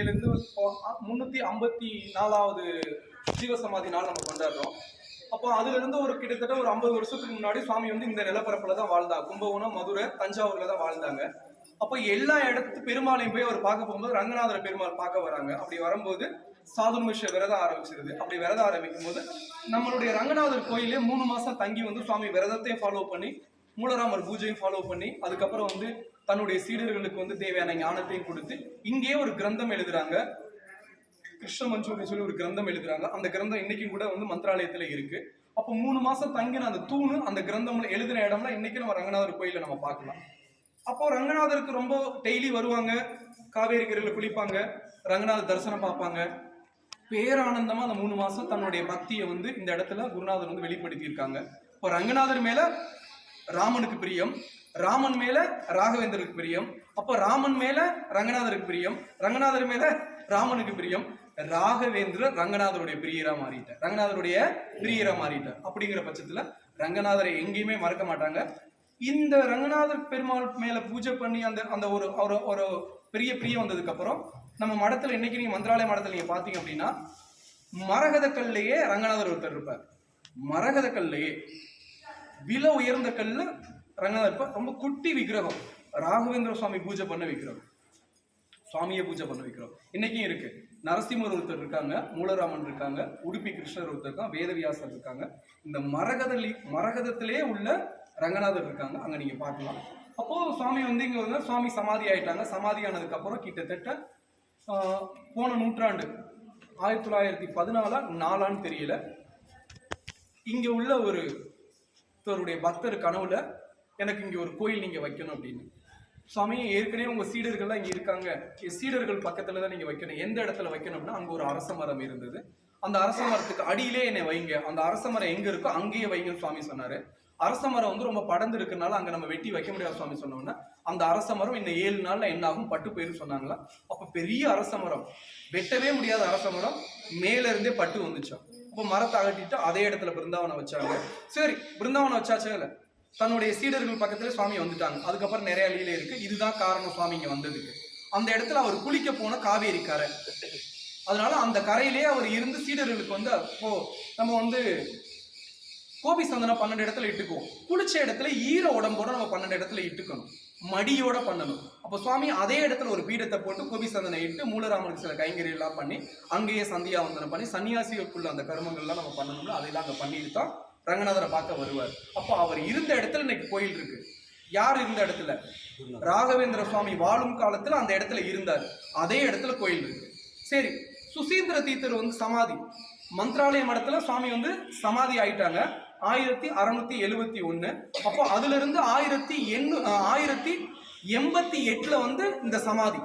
இன்னையிலேருந்து முந்நூற்றி ஐம்பத்தி நாலாவது ஜீவசமாதி நாள் நம்ம கொண்டாடுறோம். அப்போ அதுலேருந்து ஒரு கிட்டத்தட்ட ஒரு ஐம்பது வருஷத்துக்கு முன்னாடி சுவாமி வந்து இந்த நிலப்பரப்பில் தான் வாழ்ந்தாங்க கும்பகோணம் மதுரை தஞ்சாவூரில் தான் வாழ்ந்தாங்க. அப்போ எல்லா இடத்து பெருமாளையும் போய் அவர் பார்க்க போகும்போது ரங்கநாதர பெருமாள் பார்க்க வராங்க. அப்படி வரும்போது சாதுர்மிஷ விரதம் ஆரம்பிச்சிருது. அப்படி விரதம் ஆரம்பிக்கும் போது நம்மளுடைய ரங்கநாதர் கோயிலே மூணு மாசம் தங்கி வந்து சுவாமி விரதத்தையும் ஃபாலோ பண்ணி மூலராமர் பூஜையும் ஃபாலோ பண்ணி அதுக்கப்புறம் வந்து தன்னுடைய சீடர்களுக்கு வந்து தேவையான ஞானத்தையும் கொடுத்து இங்கேயே ஒரு கிரந்தம் எழுதுறாங்க. கிருஷ்ண மஞ்சூரி சொல்லி ஒரு கிரந்தம் எழுதுறாங்க. அந்த கிரந்தம் இன்னைக்கும் கூட வந்து மந்திராலயத்துல இருக்கு. அப்போ மூணு மாசம் தங்கின அந்த தூணு அந்த கிரந்தம்ல எழுதின இடம்லாம் இன்னைக்கு நம்ம ரங்கநாதர் கோயில நம்ம பார்க்கலாம். அப்போ ரங்கநாதருக்கு ரொம்ப டெய்லி வருவாங்க. காவேரி கரையில் குளிப்பாங்க. ரங்கநாதர் தரிசனம் பார்ப்பாங்க. பேரானந்தமா அந்த மூணு மாசம் தன்னுடைய பக்தியை வந்து இந்த இடத்துல குருநாதர் வந்து வெளிப்படுத்தியிருக்காங்க. இப்போ ரங்கநாதர் மேல ராமனுக்கு பிரியம். ராமன் மேல ராகவேந்தருக்கு பிரியம். அப்போ ராமன் மேல ரங்கநாதருக்கு பிரியம். ரங்கநாதர் மேல ராமனுக்கு பிரியம். ராகவேந்திரர் ரங்கநாதருடைய பிரியரா மாறிட்டார். ரங்கநாதருடைய பிரியரா மாறிட்டார். அப்படிங்கிற பட்சத்துல ரங்கநாதரை எங்கேயுமே மறக்க மாட்டாங்க. இந்த ரங்கநாதர் பெருமாள் மேல பூஜை பண்ணி அந்த அந்த ஒரு ஒரு ஒரு பெரிய பிரியம் வந்ததுக்கு அப்புறம் நம்ம மடத்துல இன்னைக்கு நீங்க மந்திராலய மடத்துல நீங்க பாத்தீங்க அப்படின்னா மரகத கல்லையே ரங்கநாதர் ஒருத்தர் இருப்பார். மரகத கல்லையே. வில உயர்ந்த கல்லு ரங்கநாதர் ரொம்ப குட்டி விக்கிரகம். ராகவேந்திர சுவாமி பூஜை பண்ண விக்கிரகம். சுவாமியை பூஜை பண்ண விக்கிரகம். இன்னைக்கும் இருக்கு. நரசிம்மர் ஒருத்தர் இருக்காங்க மூலராமன் இருக்காங்க உடுப்பி கிருஷ்ணர் ஒருத்தர் இருக்காங்க வேதவியாசர் இருக்காங்க. இந்த மரகதலி மரகதத்திலே உள்ள ரங்கநாதர் இருக்காங்க. அங்க நீங்க பார்க்கலாம். அப்போ சுவாமி வந்து இங்க வந்து சுவாமி சமாதி ஆயிட்டாங்க. சமாதி ஆனதுக்கு அப்புறம் கிட்டத்தட்ட போன நூற்றாண்டு ஆயிரத்தி தொள்ளாயிரத்தி பதினாலா நாலான்னு தெரியல. இங்க உள்ள ஒரு ஒருத்தருடைய பக்தர் கனவுல எனக்கு இங்கே ஒரு கோயில் நீங்கள் வைக்கணும் அப்படின்னு. சுவாமி ஏற்கனவே உங்கள் சீடர்கள்லாம் இங்கே இருக்காங்க. சீடர்கள் பக்கத்தில் தான் நீங்கள் வைக்கணும். எந்த இடத்துல வைக்கணும்னா அங்கே ஒரு அரச மரம் இருந்தது. அந்த அரச மரத்துக்கு அடியிலே என்னை வைங்க. அந்த அரச மரம் எங்கே இருக்கோ அங்கேயே வைங்கன்னு சுவாமி சொன்னார். அரச மரம் வந்து ரொம்ப படர்ந்து இருக்கனால அங்கே நம்ம வெட்டி வைக்க முடியாது சுவாமி சொன்னோம்னா அந்த அரச மரம் இந்த ஏழு நாளில் என்ன ஆகும்? பட்டு போயிரும் சொன்னாங்களா? அப்போ பெரிய அரச மரம். வெட்டவே முடியாத அரச மரம். மேலேருந்தே பட்டு வந்துச்சோம். அப்போ மரத்தை அகட்டிட்டு அதே இடத்துல பிருந்தாவனம் வச்சாங்க. சரி பிருந்தாவனம் வச்சாச்சே இல்லை? தன்னுடைய சீடர்கள் பக்கத்துல சுவாமி வந்துட்டாங்க. அதுக்கப்புறம் நிறைய லீலை இருக்கு. இதுதான் காரணம் சுவாமி இங்க வந்ததுக்கு. அந்த இடத்துல அவர் குளிக்க போன காவேரி கரை அதனால அந்த கரையிலே அவர் இருந்து சீடர்களுக்கு வந்து அப்போ நம்ம வந்து கோபி சந்தனம் பன்னெண்டு இடத்துல இட்டுக்குவோம். குளிச்ச இடத்துல ஈர உடம்போட நம்ம பன்னெண்டு இடத்துல இட்டுக்கணும். மடியோட பண்ணணும். அப்போ சுவாமி அதே இடத்துல ஒரு பீடத்தை போட்டு கோபி சந்தனை இட்டு மூலராமனுக்கு சில கைங்கறி எல்லாம் பண்ணி அங்கேயே சந்தியா வந்தனம் பண்ணி சன்னியாசிகளுக்குள்ள அந்த கருமங்கள்லாம் நம்ம பண்ணணும்ல அதையெல்லாம் அங்கே பண்ணிட்டு தான் ரங்கநாதரை பார்க்க வருவார். அப்போ அவர் இருந்த இடத்துல இன்னைக்கு கோயில் இருக்கு. யார் இருந்த இடத்துல? ராகவேந்திர சுவாமி வாழும் காலத்துல அந்த இடத்துல இருந்தார். அதே இடத்துல கோயில் இருக்கு. சரி சுசீந்திர தீர்த்தர் வந்து சமாதி. மந்திராலய மடத்துல சுவாமி வந்து சமாதி ஆயிட்டாங்க. ஆயிரத்தி அறுநூத்தி எழுவத்தி ஒன்று அப்போ அதுல இருந்து ஆயிரத்தி எண்ணு ஆயிரத்தி எண்பத்தி எட்டுல வந்து இந்த சமாதி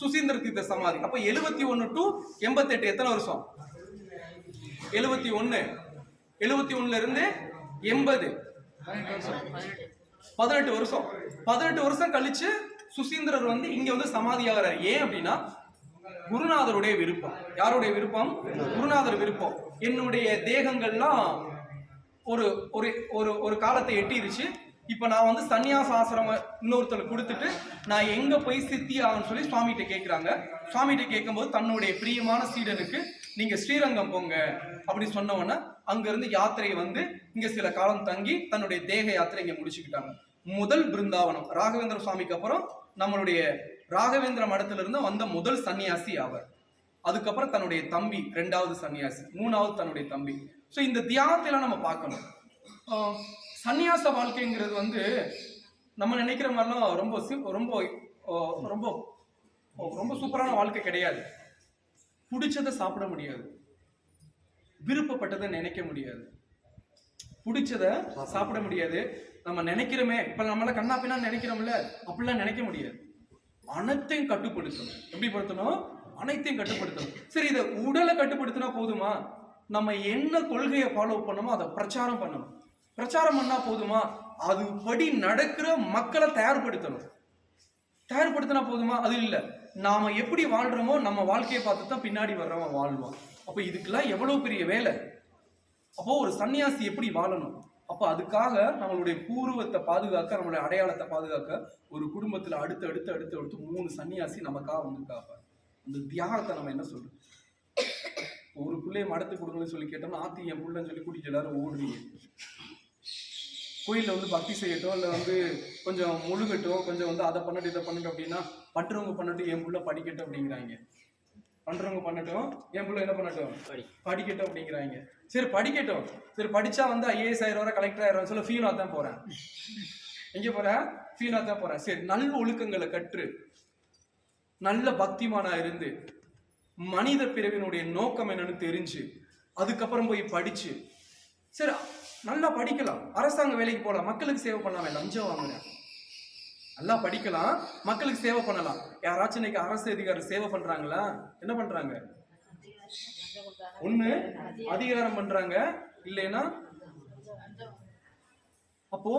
சுசீந்திர தீர்த்த சமாதி. அப்போ எழுவத்தி ஒன்று டு எண்பத்தெட்டு எத்தனை வருஷம்? எழுவத்தி ஒன்று எழுபத்தி ஒண்ணுல இருந்து எண்பது. பதினெட்டு வருஷம். பதினெட்டு வருஷம் கழிச்சு சுசீந்திரர் வந்து இங்க வந்து சமாதியாகிறார். ஏன் அப்படின்னா குருநாதருடைய விருப்பம். யாருடைய விருப்பம்? குருநாதர் விருப்பம். என்னுடைய தேகங்கள்லாம் ஒரு ஒரு ஒரு ஒரு காலத்தை எட்டிருச்சு. இப்போ நான் வந்து சன்னியாச ஆசிரம இன்னொருத்தருக்கு கொடுத்துட்டு நான் எங்க போய் சித்தி ஆகணும்னு சொல்லி சுவாமிகிட்ட கேட்குறாங்க சுவாமிகிட்ட கேட்கும்போது தன்னுடைய பிரியமான சீடனுக்கு நீங்க ஸ்ரீரங்கம் போங்க. அப்படின்னு சொன்னவொன்னே அங்கிருந்து யாத்திரை வந்து இங்க சில காலம் தங்கி தன்னுடைய தேக யாத்திரை இங்க முடிச்சுக்கிட்டாங்க. முதல் பிருந்தாவனம் ராகவேந்திர சுவாமிக்கு அப்புறம் நம்மளுடைய ராகவேந்திர மடத்துல இருந்து வந்த முதல் சன்னியாசி அவர். அதுக்கப்புறம் தன்னுடைய தம்பி ரெண்டாவது சன்னியாசி மூணாவது தன்னுடைய தம்பி. ஸோ இந்த தியானத்தைலாம் நம்ம பார்க்கணும். சன்னியாச வாழ்க்கைங்கிறது வந்து நம்ம நினைக்கிற மாதிரிலாம் ரொம்ப ரொம்ப ரொம்ப ரொம்ப சூப்பரான வாழ்க்கை கிடையாது. பிடிச்சதை சாப்பிட முடியாது. விருப்பப்பட்டதை நினைக்க முடியாது. பிடிச்சத சாப்பிட முடியாது. நம்ம நினைக்கிறோமே இப்ப நம்மள கண்ணா பின்னா நினைக்கிறோம்ல அப்படிலாம் நினைக்க முடியாது. அனைத்தையும் கட்டுப்படுத்தணும். எப்படி படுத்தணும்? அனைத்தையும் கட்டுப்படுத்தணும். சரி இதை உடலை கட்டுப்படுத்தினா போதுமா? நம்ம என்ன கொள்கையை ஃபாலோ பண்ணணுமோ அதை பிரச்சாரம் பண்ணணும். பிரச்சாரம் பண்ணா போதுமா? அது படி நடக்கிற மக்களை தயார்படுத்தணும். தயார்படுத்தினா போதுமா? அது இல்லை. நாம எப்படி வாழ்றோமோ நம்ம வாழ்க்கையை பார்த்து தான் பின்னாடி வர்றவன் வாழ்வான். அப்போ இதுக்கெல்லாம் எவ்வளோ பெரிய வேலை? அப்போ ஒரு சன்னியாசி எப்படி வாழணும்? அப்போ அதுக்காக நம்மளுடைய பூர்வத்தை பாதுகாக்க நம்மளுடைய அடையாளத்தை பாதுகாக்க ஒரு குடும்பத்தில் அடுத்து அடுத்து அடுத்து அடுத்து மூணு சன்னியாசி நமக்காக வந்து அந்த தியாகத்தை நம்ம என்ன சொல்றோம் ஒரு பிள்ளைய மடத்து கொடுங்கன்னு சொல்லி கேட்டோம்னா ஆத்தி என் பிள்ளைன்னு சொல்லி கூட்டிட்டு எல்லாரும் ஓடுவீங்க கோயிலில் வந்து பக்தி செய்யட்டும் இல்லை வந்து கொஞ்சம் முழுகட்டும் கொஞ்சம் வந்து அதை பண்ணட்டும் இதை பண்ணட்டும் அப்படின்னா பண்றவங்க பண்ணட்டும் என் பிள்ளை படிக்கட்டும் அப்படிங்கிறாங்க. பண்றவங்க பண்ணட்டும். என் புள்ள என்ன பண்ணட்டும்? படிக்கட்டும் அப்படிங்கிறாங்க. சரி படிக்கட்டும். சரி படிச்சா வந்து ஐஏஎஸ் ஆயிரம் வர கலெக்டர் ஆயிரம் சொல்ல ஃபீனா தான் போறேன். எங்க போறேன் ஃபீனா தான் போறேன். சரி நல்ல ஒழுக்கங்களை கற்று நல்ல பக்திமானா இருந்து மனித பிறவினுடைய நோக்கம் என்னன்னு தெரிஞ்சு அதுக்கப்புறம் போய் படிச்சு சரி நல்லா படிக்கலாம். அரசாங்க வேலைக்கு போகலாம் மக்களுக்கு சேவை பண்ணலாமே. லஞ்சம் வாங்குறேன். நல்லா படிக்கலாம் மக்களுக்கு சேவை பண்ணலாம். யாராச்சும் இன்னைக்கு அரசு அதிகாரி சேவை பண்றாங்களா? என்ன பண்றாங்க? ஒண்ணு அதிகாரம் பண்றாங்க இல்லைன்னா? அப்போ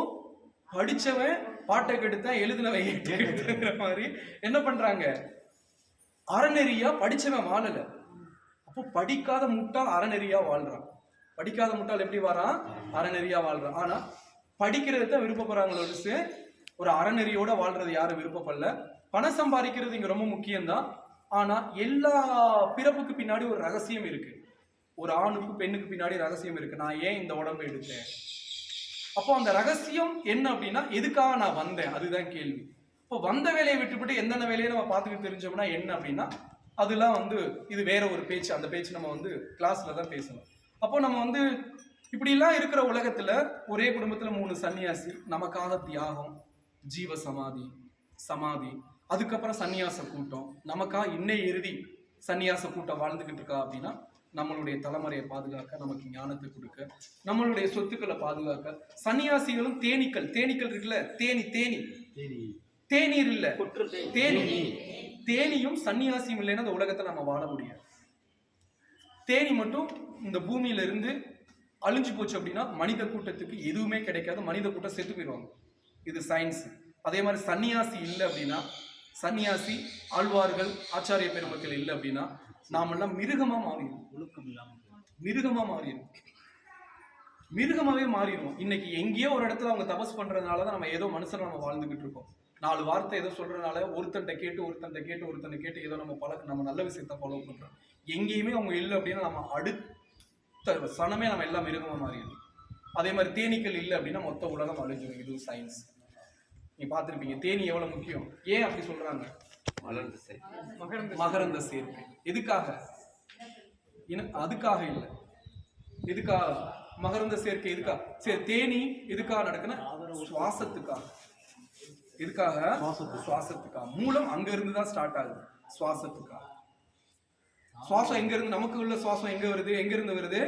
படிச்சவன் பாட்டை கெடுத்தான் எழுதுனவன் ஏட்டை மாதிரி என்ன பண்றாங்க? அறநெறியா படிச்சவன் வாழல. அப்போ படிக்காத முட்டாள் அறநெறியா வாழ்றான். படிக்காத முட்டால் எப்படி வாரான்? அறநெறியா வாழ்றான். ஆனா படிக்கிறத தான் விருப்பப்படுறாங்களோ ஒரு அறநெறியோட வாழ்றது யாரும் விருப்பப்படல. பணம் சம்பாதிக்கிறது இங்க ரொம்ப முக்கியம்தான். ஆனா எல்லா பிறப்புக்கு பின்னாடி ஒரு ரகசியம் இருக்கு. ஒரு ஆணுக்கு பெண்ணுக்கு பின்னாடி ரகசியம் இருக்கு. நான் ஏன் இந்த உடம்பு எடுத்தேன்? அப்போ அந்த ரகசியம் என்ன அப்படின்னா எதுக்காக நான் வந்தேன்? அதுதான் கேள்வி. இப்போ வந்த வேலையை விட்டுவிட்டு எந்தெந்த வேலையை நம்ம பார்த்துக்க தெரிஞ்சோம்னா என்ன அப்படின்னா அதெல்லாம் வந்து இது வேற ஒரு பேச்சு. அந்த பேச்சு நம்ம வந்து கிளாஸ்ல தான் பேசணும். அப்போ நம்ம வந்து இப்படிலாம் இருக்கிற உலகத்துல ஒரே குடும்பத்துல மூணு சன்னியாசி நமக்காக தியாகம் ஜீவ சமாதி. சமாதி அதுக்கப்புறம் சன்னியாச கூட்டம். நமக்காக இன்னை இறுதி சன்னியாச கூட்டம் வாழ்ந்துகிட்டு இருக்கா அப்படின்னா நம்மளுடைய தலைமுறையை பாதுகாக்க நமக்கு ஞானத்தை கொடுக்க நம்மளுடைய சொத்துக்களை பாதுகாக்க சன்னியாசிகளும் தேனீக்கள். தேனீக்கள் இருக்குல்ல? தேனி தேனி. தேநீர் இல்ல. தேனி. தேனியும் சன்னியாசியும் இல்லைன்னா இந்த உலகத்தை நம்ம வாழ முடியாது. தேனி மட்டும் இந்த பூமியில இருந்து அழிஞ்சு போச்சு அப்படின்னா மனித கூட்டத்துக்கு எதுவுமே கிடைக்காது. மனித கூட்டம் செத்து போயிடுவாங்க. இது சயின்ஸ் அதே மாதிரி சன்னியாசி இல்லை அப்படின்னா சன்னியாசி ஆழ்வார்கள் ஆச்சாரிய பெருமக்கள் இல்லை அப்படின்னா நாமெல்லாம் மிருகமா மாறிடும் ஒழுக்கம் இல்லாமல் மிருகமா மாறிடும் மிருகமாவே மாறிடும் இன்னைக்கு எங்கேயோ ஒரு இடத்துல அவங்க தபஸ் பண்றதுனால தான் நம்ம ஏதோ மனுஷன் நம்ம வாழ்ந்துகிட்டு இருக்கோம். நாலு வார்த்தை ஏதோ சொல்றதுனால ஒருத்தன்ட்ட கேட்டு ஒருத்தன்ட்ட கேட்டு ஒருத்தனை கேட்டு ஏதோ நம்ம பழக்க நம்ம நல்ல விஷயத்த ஃபாலோ பண்றோம். எங்கேயுமே அவங்க இல்லை அப்படின்னா நம்ம அடுத்த சனமே நம்ம எல்லாம் மிருகமா மாறிடும் அதே மாதிரி தேனீக்கள் இல்லை அப்படின்னா மொத்த உலகம் அழிஞ்சிடும் இது சயின்ஸ் நீங்க பார்த்திருப்பீங்க. தேனி எவ்வளவு முக்கியம்? ஏன் அப்படி சொல்றாங்க? வளர்ந்து சரி. மகரந்த சேர்க்கை எதுக்காக? அதுக்காக இல்லை. எதுக்காக மகரந்த சேர்க்கை எதுக்காக சரி தேனி எதுக்காக நடக்குன்னா? சுவாசத்துக்காக. எதுக்காக? சுவாசத்துக்காக. மூலம் அங்க இருந்து தான் ஸ்டார்ட் ஆகுது. சுவாசத்துக்காக. சுவாசம் எங்க இருந்து நமக்கு உள்ள சுவாசம் எங்க வருது? எங்க இருந்து வருது?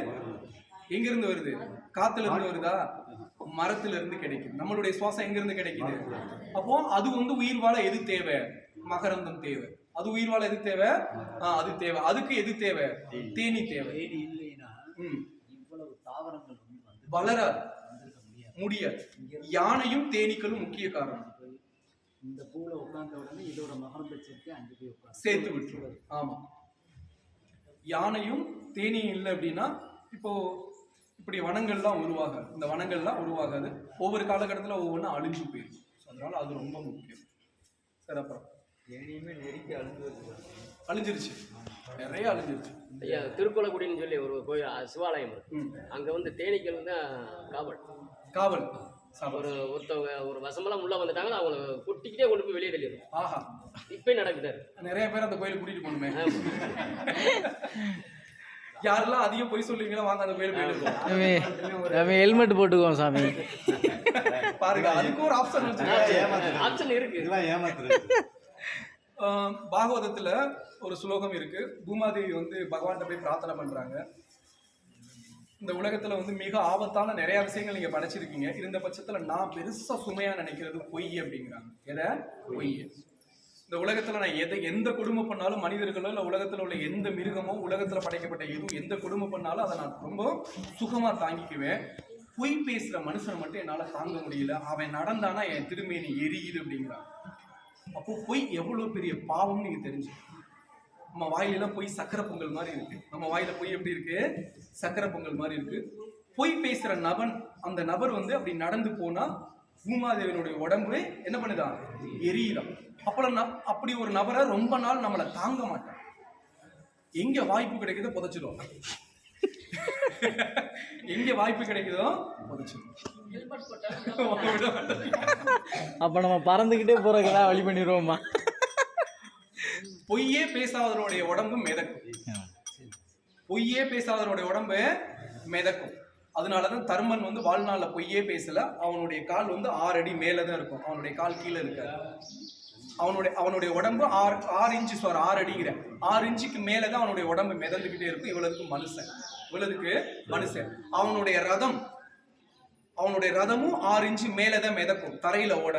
எங்க இருந்து வருது? காத்துல இருந்து வருதா? மரத்துல இருந்து கிடைக்குது. நம்மளுடைய சுவாசம் எங்க இருந்து கிடைக்குது அப்போ அது வந்து உயிர் வாழ எது தேவை? மகரந்தம் தேவை. அது உயிர் வாழ எது தேவை? ஆ, அது தேவை. அதுக்கு எது தேவை? தேனி. தேவை. இவ்வளவு தாவரங்கள் வளராது முடியாது. யானையும் தேனீக்களும் முக்கிய காரணம். இந்த பூல உட்கார்ந்த உடனே இதோட மகரந்த சேர்த்து அஞ்சு போய் உட்காந்து சேர்த்து விட்டுருவது ஆமா. யானையும் தேனியும் இல்லை அப்படின்னா இப்போ இப்படி வனங்கள்லாம் உருவாகாது. இந்த வனங்கள்லாம் உருவாகாது. ஒவ்வொரு காலகட்டத்தில் ஒவ்வொன்றும் அழிஞ்சு போயிடும் So, அதனால அது ரொம்ப முக்கியம். சரி அப்புறம்? தேனியுமே நெருக்கி அழிஞ்சு அழிஞ்சிருச்சு. நிறைய அழிஞ்சிருச்சு. ஐயா திருக்குளக்குடின்னு சொல்லி ஒரு கோயில் சிவாலயம். அங்கே வந்து தேனீக்கள் தான் காவல். காவல். ஒரு ஒருத்தவங்க ஒரு வசமெல்லாம் உள்ள வந்துட்டாங்கன்னா அவங்கள குட்டிக்கிட்டே கொண்டு போய் வெளியே தள்ளிடும் ஆஹா. இப்போ நடக்குது. நிறைய பேர் அந்த கோயிலுக்கு கூட்டிட்டு போகணுமே. யாரெல்லாம் அதிகம் பொய் சொல்லுவீங்களோ வாங்க அந்த கோயிலுக்கு போயிட்டு ஹெல்மெட் போட்டுக்குவோம் சாமி. பாருங்க அதுக்கும் ஒரு ஆப்ஷன் ஆப்ஷன் இருக்கு. இதெல்லாம் ஏமாத்துறது. பாகவதத்துல ஒரு ஸ்லோகம் இருக்கு. பூமாதேவி வந்து பகவான்கிட்ட போய் பிரார்த்தனை பண்றாங்க. இந்த உலகத்துல வந்து மிக ஆபத்தான நிறைய விஷயங்கள் நீங்க படைச்சிருக்கீங்க. இருந்த பட்சத்துல நான் பெருசா சுமையா நினைக்கிறது பொய் அப்படிங்கிறாங்க. எதை? பொய் இந்த உலகத்துல நான் எதை எந்த கொடுமை பண்ணாலும் மனிதர்களோ இல்ல உலகத்துல உள்ள எந்த மிருகமோ உலகத்துல படைக்கப்பட்ட எதுவும் எந்த கொடுமை பண்ணாலும் அதை நான் ரொம்ப சுகமா தாங்கிக்குவேன். பொய் பேசுற மனுஷனை மட்டும் என்னால தாங்க முடியல. அவன் நடந்தானா என் திருமேனி எரியுது அப்படிங்கிறான். அப்போ பொய் எவ்வளவு பெரிய பாவம்னு நீங்க தெரிஞ்சு நம்ம வாயிலெல்லாம் பொய் சக்கரை பொங்கல் மாதிரி இருக்கு. நம்ம வாயில பொய் எப்படி இருக்கு? சக்கரை பொங்கல் மாதிரி இருக்கு. பொய் பேசுற நபன் அந்த நபர் வந்து அப்படி நடந்து போனா பூமாதேவனுடைய உடம்பு என்ன பண்ணுதான் எரியுதான் அப்போ ந- அப்படி ஒரு நபரை ரொம்ப நாள் நம்மளை தாங்க மாட்டான். எங்க வாய்ப்பு கிடைக்குதோ புதைச்சிடும். எங்க வாய்ப்பு கிடைக்குதோ அப்போ நம்ம பறந்துக்கிட்டே போகிறக்கடா வழி பண்ணிடுவோம்மா. பொய்யே பேசாதவருடைய உடம்பு மிதக்கும். பொய்யே பேசாதவருடைய உடம்பு மிதக்கும். அதனாலதான் தர்மன் வந்து வாழ்நாள்ல பொய்யே பேசல. அவனுடைய கால் வந்து ஆறு அடி மேலே தான் இருக்கும். அவனுடைய கால் கீழே இருக்காது. அவனுடைய அவனுடைய உடம்பு ஆறு ஆறு இன்ச்சு சார் ஆறு அடிங்கிற. ஆறு இன்ச்சுக்கு மேலே தான் அவனுடைய உடம்பு மிதந்துக்கிட்டே இருக்கும். இவ்வளவுக்கு மனுஷன். இவ்வளவுக்கு மனுஷன். அவனுடைய ரதம் அவனுடைய ரதமும் ஆறு இன்ச்சு மேலே தான் மிதக்கும். தரையில ஓட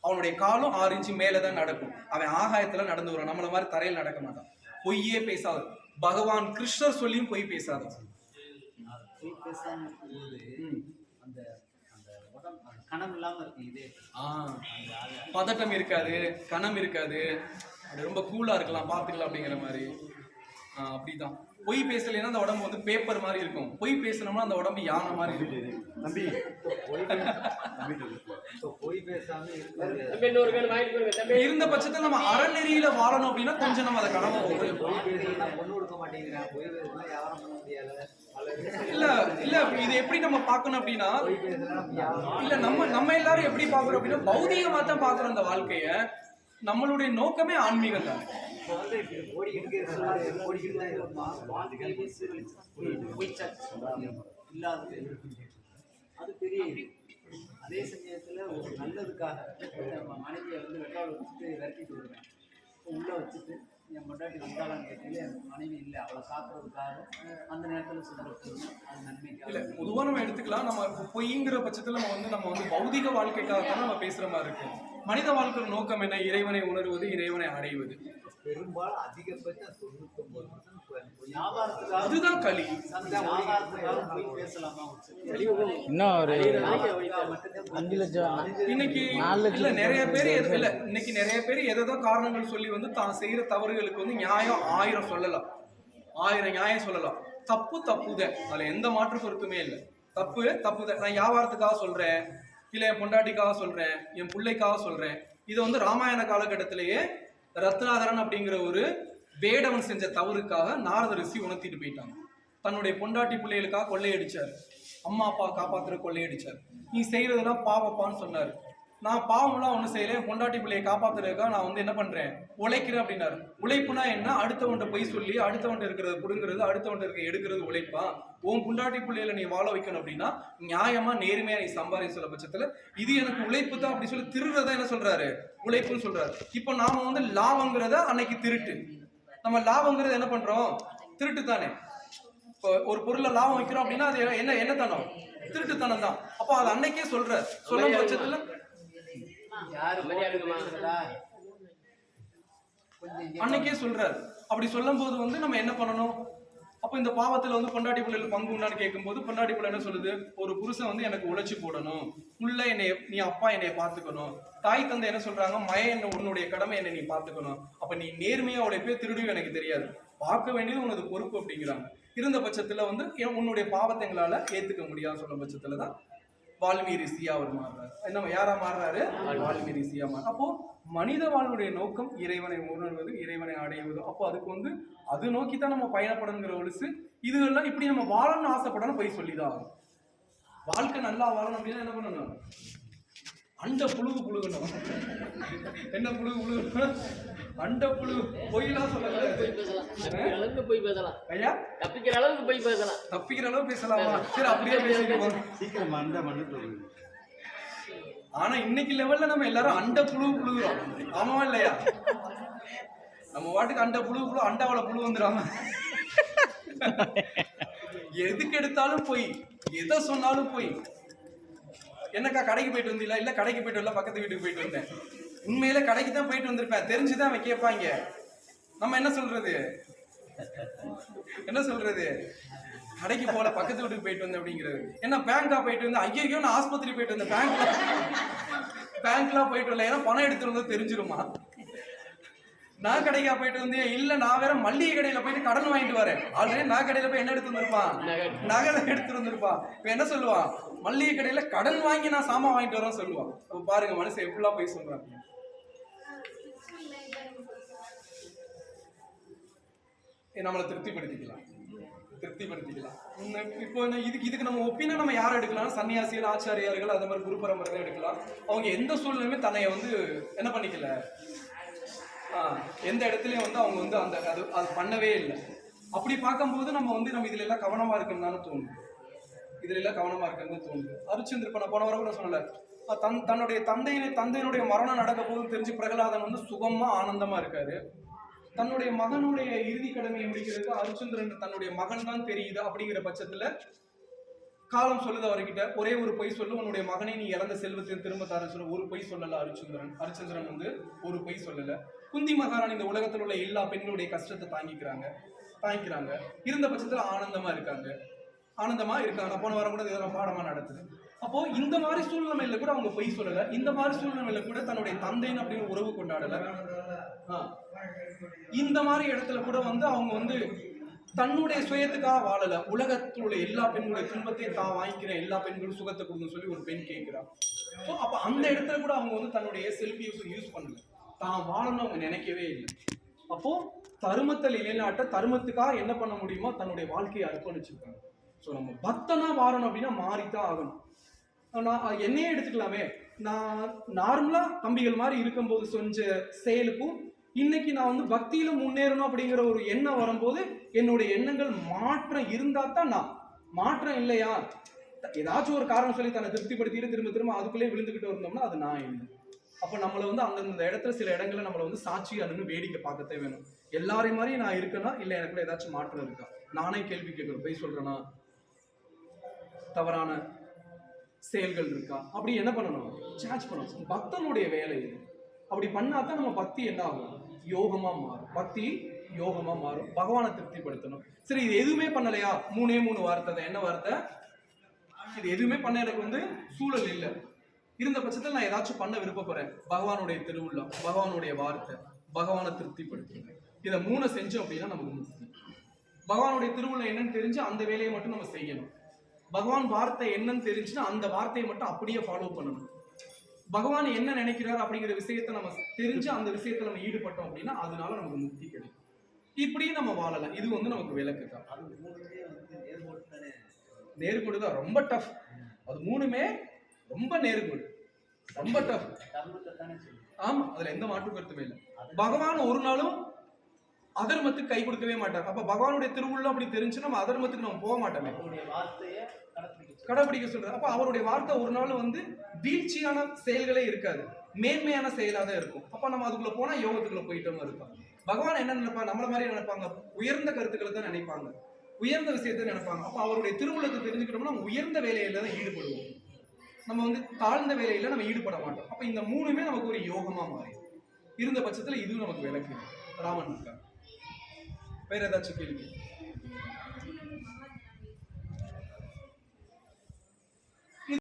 அவனுடைய காலும் ஆறு இன்ச்சு மேலே தான் நடக்கும். அவன் ஆகாயத்துல நடந்து வரும் நம்மள மாதிரி தரையில் நடக்க மாட்டான். பொய்யே பேசாது. பகவான் கிருஷ்ணர் சொல்லியும் பொய் பேசாதான் போய் பேசாம இருக்கும்போது ம். அந்த அந்த உடம்பு அந்த கணம் இல்லாம இருக்கு இதே. ஆ, பதட்டம் இருக்காது கணம் இருக்காது. அது ரொம்ப கூலா இருக்கலாம் பார்த்துக்கலாம் அப்படிங்கிற மாதிரி. ஆ, அப்படிதான். பொய் பேசலைன்னா அந்த உடம்பு வந்து பேப்பர் மாதிரி இருக்கும். பொய் பேசணும்னா அந்த உடம்பு யானை மாதிரி இருக்கும். தம்பி போய் பேசாம இருந்த பட்சத்தில் நம்ம அறநெறியில வாழணும் அப்படின்னா கொஞ்சம் நம்ம அதை கடமை. போய் பேசுனா பொண்ணு கொடுக்க மாட்டேங்கிறேன். போய் பேசுனா வியாபாரம் பண்ண முடியாது இல்ல இல்ல இது எப்படி நம்ம பார்க்கணும் அப்படின்னா இல்ல நம்ம நம்ம எல்லாரும் எப்படி பாக்குறோம் அப்படின்னா பௌதிகமா தான் பாக்குறோம் அந்த வாழ்க்கைய. நம்மளுடைய நோக்கமே ஆன்மீகம் தான் இல்லாதது அது பெரிய அதே சமயத்துல ஒரு நல்லதுக்காக நம்ம மனைவியை வந்து வெட்டாவில் வச்சுட்டு விரட்டிட்டு வருவேன். உள்ள வச்சுட்டு என் பொண்டாட்டி வந்தாலான்னு கேட்டீங்க எனக்கு மனைவி இல்லை அவளை காக்குறதுக்காக அந்த நேரத்தில் சொல்றது அது இல்ல நன்மைக்காக பொதுவா நம்ம எடுத்துக்கலாம். நம்ம இப்போ பொய்ங்கிற பட்சத்துல நம்ம வந்து நம்ம வந்து பௌதிக வாழ்க்கைக்காக தான் நம்ம பேசுற மாதிரி இருக்கு மனித வாழ்க்கையோட நோக்கம் என்ன? இறைவனை உணர்வது இறைவனை அடைவது. பெரும்பாலும் அதிகபட்சம் தொண்ணூத்தொன்பது அதுதான் களி. இன்னும் ஒரு அஞ்சு லட்சம் இன்னைக்கு இல்ல நிறைய பேர் இல்ல இன்னைக்கு நிறைய பேர் எதோ காரணங்கள் சொல்லி வந்து தான் செய்யற தவறுகளுக்கு வந்து நியாயம் ஆயிரம் சொல்லலாம். ஆயிரம் நியாயம் சொல்லலாம். தப்பு தப்புதான் அதுல எந்த மாற்று கருத்துமே இல்லை. தப்பு தப்புதான் நான் வியாபாரத்துக்காக சொல்றேன். இல்ல என் பொண்டாட்டிக்காக சொல்றேன். என் பிள்ளைக்காக சொல்றேன். இதை வந்து ராமாயண காலகட்டத்திலேயே ரத்னாகரன் அப்படிங்கிற ஒரு வேடவன் செஞ்ச தவறுக்காக நாரத ரிஷி உணர்த்திட்டு போயிட்டாங்க தன்னுடைய பொண்டாட்டி பிள்ளைகளுக்காக கொள்ளையடிச்சார். அம்மா அப்பா காப்பாத்துற கொள்ளையடிச்சார். நீ செய்யறதெல்லாம் பாவப்பான்னு சொன்னார். நான் பாவம்லாம் ஒன்றும் செய்யல பொண்டாட்டி பிள்ளையை காப்பாத்துறதுக்காக நான் வந்து என்ன பண்றேன்? உழைக்கிறேன் அப்படின்னாரு. உழைப்புனா என்ன? அடுத்தவன்ட்ட போய் சொல்லி அடுத்தவன்ட்ட இருக்கிறத புடுங்கிறது அடுத்தவன்ட்ட இருக்க எடுக்கிறது உழைப்பா? உன் பொண்டாட்டி பிள்ளையில நீ வாழ வைக்கணும் அப்படின்னா நியாயமா நேர்மையா நீ சம்பாதி சொல்ல பட்சத்துல இது எனக்கு உழைப்பு தான் அப்படி சொல்லி திருடுறதா என்ன சொல்றாரு? உழைப்புன்னு சொல்றாரு. இப்போ நாம வந்து லாபங்கிறத அன்னைக்கு திருட்டு. நம்ம லாபங்கிறத என்ன பண்றோம்? திருட்டு தானே இப்போ ஒரு பொருளை லாபம் வைக்கிறோம் அப்படின்னா அது என்ன என்ன தனம்? திருட்டுத்தனம் தான். அப்போ அது அன்னைக்கே சொல்ற சொல்லும் பட்சத்துல? அன்னைக்கே சொல்றாரு. அப்படி சொல்லும்போது வந்து நம்ம என்ன பண்ணணும்? அப்போ இந்த பாவத்தில் வந்து பொண்டாட்டி பிள்ளைகள் பங்கு உண்டான்னு கேட்கும்போது பொண்டாட்டி பிள்ளை என்ன சொல்லுது? ஒரு புருஷன் வந்து எனக்கு உழைச்சி போடணும். உள்ள என்னை நீ அப்பா என்னை பார்த்துக்கணும். தாய் தந்தை என்ன சொல்றாங்க? மய என்ன உன்னுடைய கடமை என்னை நீ பார்த்துக்கணும். அப்போ நீ நேர்மையாக உழைப்பே திருடியும் எனக்கு தெரியாது. பார்க்க வேண்டியது உனது பொறுப்பு அப்படிங்கிறாங்க. இருந்த பட்சத்தில் வந்து என் உன்னுடைய பாவத்தை எங்களால் ஏற்றுக்க முடியாது சொன்ன பட்சத்தில் தான் வால்மீ ரிஷியா அவர் மாறுறாரு. என்ன யாரா மாறுறாரு? வால்மீ ரிஷியா மாறு அப்போ மனித வாழ்வுடைய நோக்கம் இறைவனை உணர்வது இறைவனை அடைவது அப்போ அதுக்கு வந்து அது நோக்கி தான் நம்ம பயணப்படணுங்கிற ஒழுசு இதுகள்லாம் இப்படி நம்ம வாழணும்னு ஆசைப்படணும் போய் சொல்லிதான் வாழ்க்கை நல்லா வாழணும் அப்படின்னா என்ன பண்ணணும்? அந்த புழுகு புழுகணும். என்ன புழுகு புழுகணும்? அண்ட புழு பொய்யெல்லாம் சொல்லக்கூடாது அளவுக்கு போய் பேசலாம். ஐயா? தப்பிக்கிற அளவுக்கு போய் பேசலாம். தப்பிக்கிற அளவு பேசலாமா? சரி அப்படியே பேசிட்டு சீக்கிரம் அந்த வருது ஆனா இன்னைக்கு லெவல்ல நம்ம எல்லாரும் அண்ட புழு புழுகுறோம். ஆமாவா இல்லையா? நம்ம வாட்டுக்கு அண்ட புழு புழு அண்டாவில புழு வந்துடாம. எதுக்கு எடுத்தாலும் போய். எதை சொன்னாலும் போய். என்னக்கா கடைக்கு போயிட்டு வந்தீங்களா? இல்ல கடைக்கு போயிட்டு வரல பக்கத்து வீட்டுக்கு போயிட்டு வந்தேன். உண்மையில கடைக்கு தான் போயிட்டு வந்திருப்பேன். தெரிஞ்சுதான் அவன் கேட்பாங்க. நம்ம என்ன சொல்றது? என்ன சொல்றது? கடைக்கு போல பக்கத்து வீட்டுக்கு போயிட்டு வந்தேன் அப்படிங்கிறது. என்ன பேங்கா போயிட்டு வந்து ஐயோ நான் ஆஸ்பத்திரி போயிட்டு வந்தேன். பேங்க்ல பேங்க்லாம் போயிட்டு வரல. ஏன்னா பணம் எடுத்துட்டு வந்து தெரிஞ்சிருமா? நான் கடைக்கா போயிட்டு வந்து இல்ல நான் வேற மல்லிகை கடையில போயிட்டு கடன் வாங்கிட்டு வரேன். ஆல்ரெடி நான் கடையில போய் என்ன எடுத்து வந்திருப்பான்? நகை. எடுத்து வந்திருப்பான். இப்ப என்ன சொல்லுவான்? மல்லிகை கடையில கடன் வாங்கி நான் சாமான் வாங்கிட்டு வரேன் சொல்லுவான். பாருங்க மனுஷன் எப்படிலாம் போய் சொல்றான்? நம்மளை திருப்திப்படுத்திக்கலாம். திருப்திப்படுத்திக்கலாம். இப்போ என்ன இதுக்கு இதுக்கு நம்ம ஒப்பீனா நம்ம யாரை எடுக்கலாம்? சன்னியாசிகள் ஆச்சாரியார்கள் அந்த மாதிரி குரு பரம்பரை எடுக்கலாம். அவங்க எந்த சூழ்நிலையுமே தன்னை வந்து என்ன பண்ணிக்கல. எந்த இடத்துலயும் வந்து அவங்க வந்து அந்த அது அது பண்ணவே இல்லை. அப்படி பார்க்கும்போது நம்ம வந்து நம்ம இதுல எல்லாம் கவனமா இருக்குன்னு தானே தோணுது. இதுல எல்லாம் கவனமா இருக்குன்னு தோணுது. அரிச்சந்திருப்ப நான் போன வாரம் கூட சொன்னல தன் தன்னுடைய தந்தையினை தந்தையினுடைய மரணம் நடக்க போதும் தெரிஞ்சு பிரகலாதன் வந்து சுகமா ஆனந்தமா இருக்காரு. தன்னுடைய மகனுடைய இறுதி கடமையை முடிக்கிறதுக்கு அரிச்சந்திரன் தன்னுடைய மகன் தான் தெரியுது அப்படிங்கிற பட்சத்துல காலம் சொல்லுது அவர்கிட்ட. ஒரே ஒரு பொய் சொல்லு உன்னுடைய மகனை நீ இழந்த செல்வத்தை திரும்ப தர சொல்ல. ஒரு பொய் சொல்லல அரிச்சந்திரன் அரிச்சந்திரன் வந்து ஒரு பொய் சொல்லல. குந்தி மகாராணி இந்த உலகத்தில் உள்ள எல்லா பெண்களுடைய கஷ்டத்தை தாங்கிக்கிறாங்க. தாங்கிக்கிறாங்க. இருந்த பட்சத்துல ஆனந்தமா இருக்காங்க. ஆனந்தமா இருக்காங்க. போன வாரம் கூட இதெல்லாம் பாடமா நடத்துது. அப்போ இந்த மாதிரி சூழ்நிலையில கூட அவங்க பொய் சொல்லல. இந்த மாதிரி சூழ்நிலையில கூட தன்னுடைய தந்தைன்னு அப்படின்னு உறவு கொண்டாடல. இந்த மாதிரி இடத்துல கூட வந்து அவங்க வந்து தன்னுடைய சுயத்துக்காக வாழல. உலகத்தில் உள்ள எல்லா பெண்களுடைய துன்பத்தையும் தான் வாங்கிக்கிறேன் எல்லா பெண்களும் சுகத்தை கொடுங்கன்னு சொல்லி ஒரு பெண் கேட்கிறான் ஸோ அப்போ அந்த இடத்துல கூட அவங்க வந்து தன்னுடைய செல்ஃப் யூஸ் யூஸ் பண்ணல. தான் வாழணும்னு அவங்க நினைக்கவே இல்லை. அப்போ தருமத்தில் நிலைநாட்ட தருமத்துக்காக என்ன பண்ண முடியுமோ தன்னுடைய வாழ்க்கையை அர்ப்பணிச்சிருக்காங்க. ஸோ நம்ம பக்தனா மாறணும் அப்படின்னா மாறித்தான் ஆகணும். நான் என்னையே எடுத்துக்கலாமே. நான் நார்மலாக தம்பிகள் மாதிரி இருக்கும்போது செஞ்ச செயலுக்கும் இன்னைக்கு நான் வந்து பக்தியில முன்னேறணும் அப்படிங்கிற ஒரு எண்ணம் வரும்போது என்னுடைய எண்ணங்கள் மாற்றம் இருந்தா தான் நான். மாற்றம் இல்லையா? ஏதாச்சும் ஒரு காரணம் சொல்லி தன்னை திருப்திப்படுத்திட்டு திரும்ப திரும்ப அதுக்குள்ளே விழுந்துக்கிட்டு இருந்தோம்னா அது நான் இல்லை. அப்போ நம்மளை வந்து அந்தந்த இடத்துல சில இடங்களில் நம்மளை வந்து சாட்சியா நின்று வேடிக்கை பார்க்கத்தே வேணும். எல்லாரையும் மாதிரி நான் இருக்கேனா? இல்லை எனக்குள்ள ஏதாச்சும் மாற்றம் இருக்கா? நானே கேள்வி கேட்கணும். போய் சொல்றேனா? தவறான செயல்கள் இருக்கா? அப்படி என்ன பண்ணணும்? சார்ஜ் பண்ணணும். பக்தனுடைய வேலை இது. அப்படி பண்ணாதான் நம்ம பக்தி என்ன ஆகும்? யோகமாக மாறும். பக்தி யோகமாக மாறும். பகவானை திருப்திப்படுத்தணும். சரி இது எதுவுமே பண்ணலையா? மூணே மூணு வார்த்தை. தான் என்ன வார்த்தை? இது எதுவுமே பண்ண எனக்கு வந்து சூழல் இல்லை. இருந்த பட்சத்தில் நான் ஏதாச்சும் பண்ண விருப்பப்படுறேன் பகவானுடைய திருவுள்ளம் பகவானுடைய வார்த்தை. பகவானை திருப்திப்படுத்துங்க. இதை மூணை செஞ்சோம் அப்படின்னா நமக்கு முக்தி. பகவானுடைய திருவுள்ளம் என்னன்னு தெரிஞ்சு அந்த வேலையை மட்டும் நம்ம செய்யணும். பகவான் வார்த்தை என்னன்னு தெரிஞ்சுன்னா அந்த வார்த்தையை மட்டும் அப்படியே ஃபாலோ பண்ணணும். பகவான் என்ன நினைக்கிறார் அப்படிங்கிற விஷயத்தை நம்ம தெரிஞ்சு அந்த விஷயத்துல நம்ம ஈடுபட்டோம் அப்படின்னா அதனால நமக்கு முக்தி கிடைக்கும். இப்படியே நம்ம வாழலாம். இது வந்து நமக்கு விளக்கு தான். நேர்கோடு தான். ரொம்ப டஃப் அது மூணுமே ரொம்ப நேர்கோடு. ரொம்ப டஃப் ஆமா அதுல எந்த மாற்று கருத்துமே இல்லை. பகவான் ஒரு நாளும் அதர்மத்துக்கு கை கொடுக்கவே மாட்டார். அப்ப பகவானுடைய திருவுள்ளம் அப்படி தெரிஞ்சு நம்ம அதர்மத்துக்கு நம்ம போக மாட்டோமே அவருடைய வார்த்தையை கடைப்பிடிக்க சொல்லுது. கடைபிடிக்க சொல்றது அப்போ அவருடைய வார்த்தை ஒரு நாள் வந்து வீழ்ச்சியான செயல்களே இருக்காது. மேன்மையான செயலாக தான் இருக்கும். அப்போ நம்ம அதுக்குள்ள போனால் யோகத்துக்குள்ள போயிட்டோம்னு இருப்போம் பகவான் என்ன நினைப்பாங்க நம்மள மாதிரி நினைப்பாங்க. உயர்ந்த கருத்துக்களை தான் நினைப்பாங்க. உயர்ந்த விஷயத்தை நினைப்பாங்க. அப்போ அவருடைய திருவுள்ளத்தை தெரிஞ்சுக்கிட்டோம்னா நம்ம உயர்ந்த வேலையில தான் ஈடுபடுவோம். நம்ம வந்து தாழ்ந்த வேலையில நம்ம ஈடுபட மாட்டோம். அப்போ இந்த மூணுமே நமக்கு ஒரு யோகமா மாறி இருந்த பட்சத்தில் இதுவும் நமக்கு விளக்கு. ராமன் இருக்கா வேற ஏதாச்சும் கேள்வி?